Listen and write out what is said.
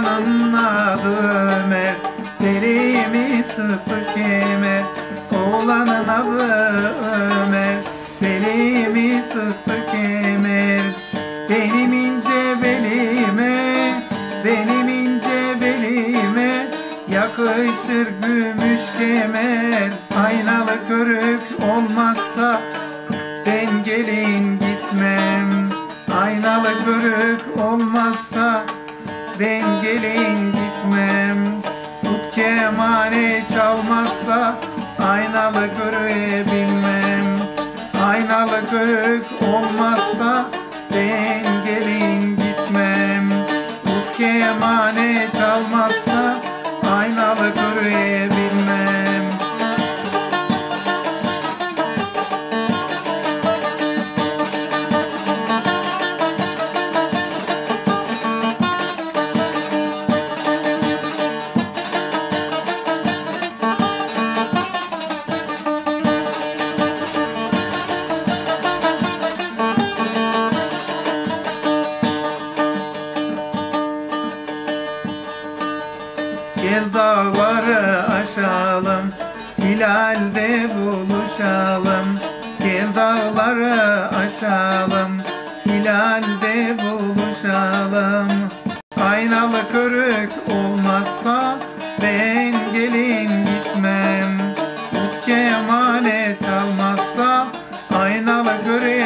Aman anladı Ömer. Belimi sıkı kemer Oğlanın adı Ömer. Belimi sıkı kemer Benim ince belime Benim ince belime Yakışır gümüş kemer. Aynalı körük olmazsa Ben gelin gitmem. Aynalı körük olmazsa ben gelin gitmem. Tut kemane çalmazsa aynalı görebilmem. Aynalı görük olmazsa ben Gel dağları aşalım Hilalde buluşalım. Gel dağları aşalım Hilalde buluşalım. Aynalı körük olmazsa Ben gelin gitmem. Ut kemale çalmazsa Aynalı körük